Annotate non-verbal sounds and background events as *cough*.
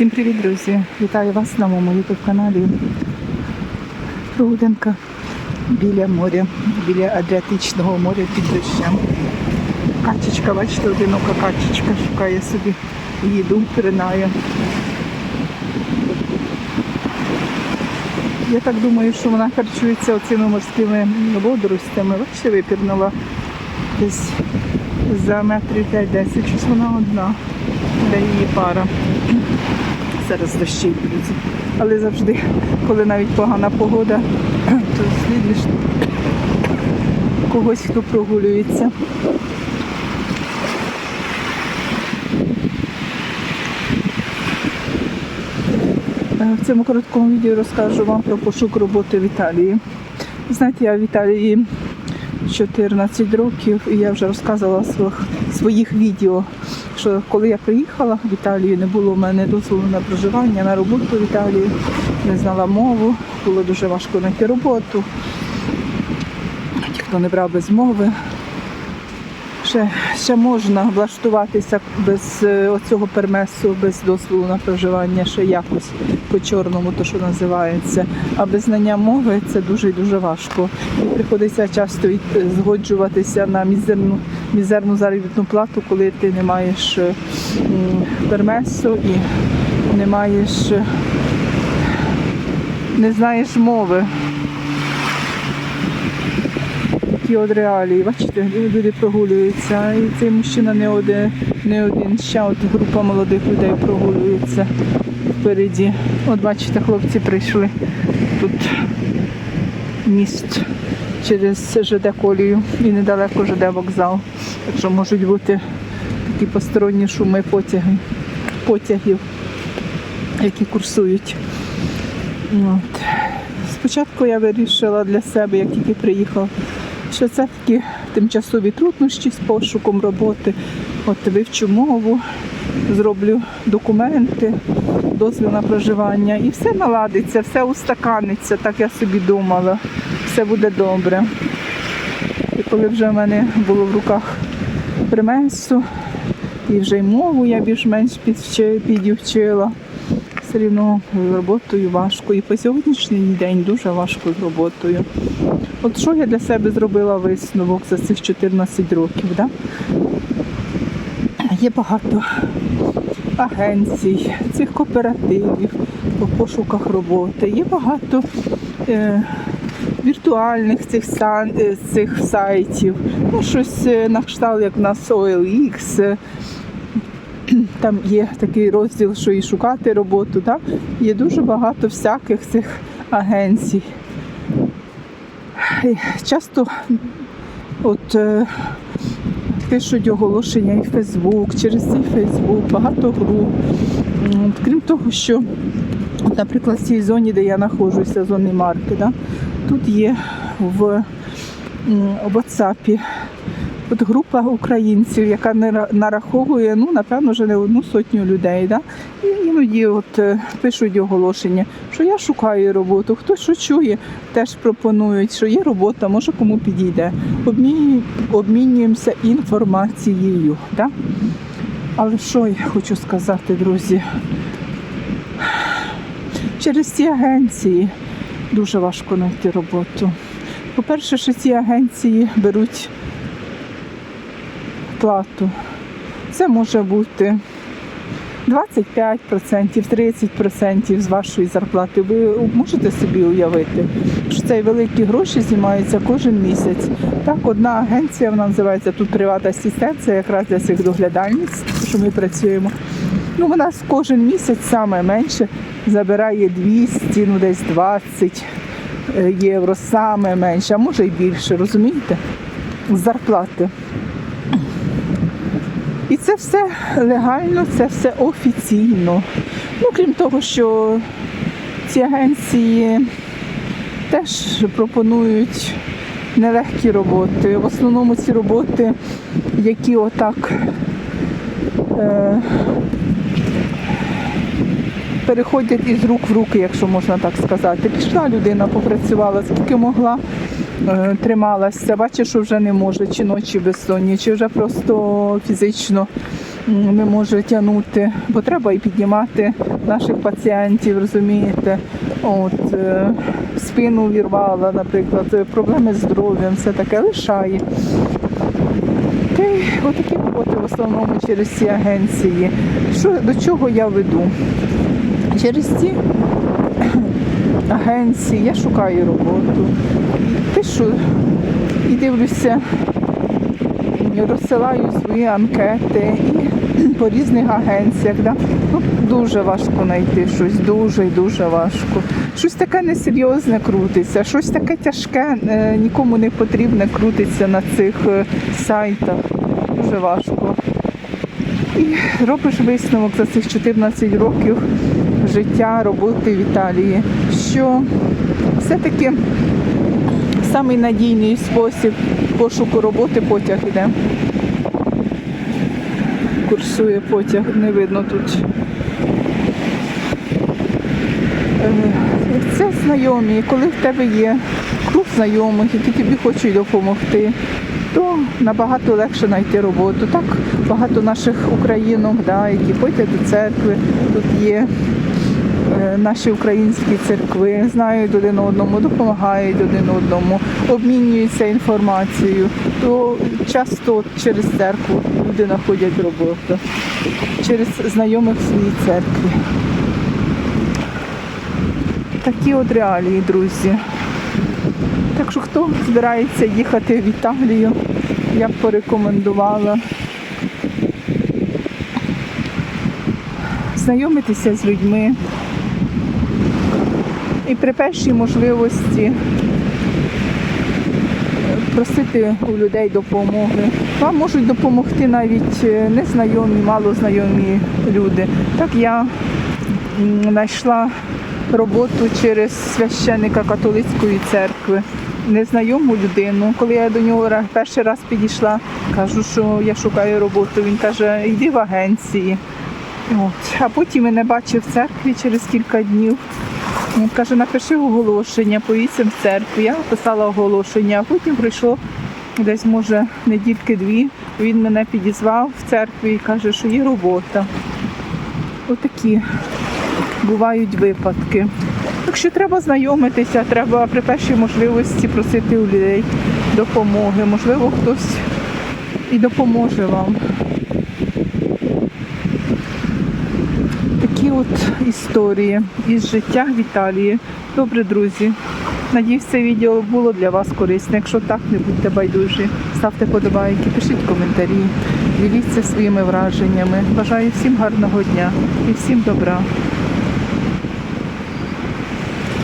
Всім привіт, друзі! Вітаю вас на моєму YouTube каналі. Прогулянка біля моря, біля Адріатичного моря під дощем. Качечка, бачите, одинока качечка шукає собі їду, пиринає. Я так думаю, що вона харчується оцими морськими водоростями. Бачите, випірнула десь за метрів 5-10. Щось вона одна, де її пара. Зараз дощі йдуть. Але завжди, коли навіть погана погода, *clears throat* то слідиш когось, хто прогулюється. Е, В цьому короткому відео розкажу вам про пошук роботи в Італії. Знаєте, я в Італії 14 років і я вже розказувала в своїх відео, що коли я приїхала в Італію, не було в мене дозволу на проживання, на роботу в Італії, не знала мову, було дуже важко знайти роботу. Ніхто не брав без мови, ще, ще можна влаштуватися без е, оцього пермесу, без дозволу на проживання, ще якось по чорному, то що називається. А без знання мови це дуже і дуже важко. І приходиться часто згоджуватися на мізерну, мізерну заробітну плату, коли ти не маєш е, пермесу і не маєш, е, не знаєш мови. Такі от реалії, бачите, люди прогулюються. І цей мужчина не один, не один. Ще от група молодих людей прогулюється впереді. От бачите, хлопці прийшли. Тут міст через ЖД колію і недалеко ЖД вокзал. Так що можуть бути такі посторонні шуми потяги, потягів, які курсують. От. Спочатку я вирішила для себе, як тільки приїхав, що це такі тимчасові труднощі з пошуком роботи. От вивчу мову, зроблю документи, дозвіл на проживання і все наладиться, все устаканиться, так я собі думала. Все буде добре. І коли вже в мене було в руках примесу, і вже й мову я більш-менш підівчила, все рівно роботою важко. І по сьогоднішній день дуже важко з роботою. От що я для себе зробила висновок за цих 14 років? Да? Є багато агенцій, цих кооперативів по пошуках роботи. Є багато е, віртуальних цих, сан, е, цих сайтів. Ну, щось е, на кшталт, як в нас OLX. е, Там є такий розділ, що і шукати роботу. Да? Є дуже багато всяких цих агенцій. Часто от, е, пишуть оголошення і Фейсбук, через цей Фейсбук, багато груп. От Крім того, що, от, наприклад, в цій зоні, де я знаходжуся, зоні марки, да, тут є в WhatsApp от група українців, яка нара- нараховує, ну, напевно, вже не одну сотню людей. Да? І іноді от, е, пишуть оголошення, що я шукаю роботу, хто що чує, теж пропонують, що є робота, може кому підійде. Обмінюємо- обмінюємося інформацією. Да? Але що я хочу сказати, друзі? Через ці агенції дуже важко знайти роботу. По-перше, що ці агенції беруть плату. Це може бути 25%, 30% з вашої зарплати. Ви можете собі уявити, що це великі гроші знімаються кожен місяць. Так, одна агенція, вона називається тут приватна асистенція, якраз для цих доглядальниць, що ми працюємо. Ну, з кожен місяць саме менше забирає 200, ну десь 20 е, євро, саме менше, а може й більше, розумієте? З зарплати. І це все легально, це все офіційно. Ну, крім того, що ці агенції теж пропонують нелегкі роботи. В основному ці роботи, які отак е, переходять із рук в руки, якщо можна так сказати. Пішла людина, попрацювала скільки могла, трималася, бачиш, що вже не може, чи ночі безсонні, чи вже просто фізично не може тягнути, бо треба і піднімати наших пацієнтів, розумієте. От, е, спину вірвала, наприклад, е, проблеми з здоров'ям, все таке лишає. Отакі роботи в основному через ці агенції. Що, до чого я веду? Через ці агенції я шукаю роботу. Пишу і дивлюся, розсилаю свої анкети і *clears throat* по різних агенціях. Да? Ну, дуже важко знайти щось, дуже і дуже важко. Щось таке несерйозне крутиться, щось таке тяжке, е, нікому не потрібне крутиться на цих е, сайтах. Дуже важко. І робиш висновок за цих 14 років життя, роботи в Італії, що все-таки самий надійний спосіб пошуку роботи потяг іде. Курсує потяг, не видно тут. Е, Це знайомі, коли в тебе є круг знайомих, які тобі хочуть допомогти, то набагато легше знайти роботу. Так багато наших українок, да, які ходять до церкви, тут є наші українські церкви, знають один одному, допомагають один одному, обмінюються інформацією. То часто через церкву люди знаходять роботу, через знайомих в своїй церкві. Такі от реалії, друзі. Так що хто збирається їхати в Італію, я б порекомендувала знайомитися з людьми і при першій можливості просити у людей допомоги. Вам можуть допомогти навіть е, незнайомі, малознайомі люди. Так я знайшла роботу через священника католицької церкви, незнайому людину. Коли я до нього перший раз підійшла, кажу, що я шукаю роботу. Він каже, йди в агенції. От. А потім мене бачив в церкві через кілька днів. Він каже, напиши оголошення, поїдься в церкву. Я написала оголошення, а потім прийшло десь, може, недільки дві. Він мене підізвав в церкві і каже, що є робота. Отакі бувають випадки. Так що треба знайомитися, треба при першій можливості просити у людей допомоги. Можливо, хтось і допоможе вам. Такі от історії із життя в Італії. Добре, друзі. Надіюсь, це відео було для вас корисне. Якщо так, не будьте байдужі. Ставте подобайки, пишіть коментарі, діліться своїми враженнями. Бажаю всім гарного дня і всім добра.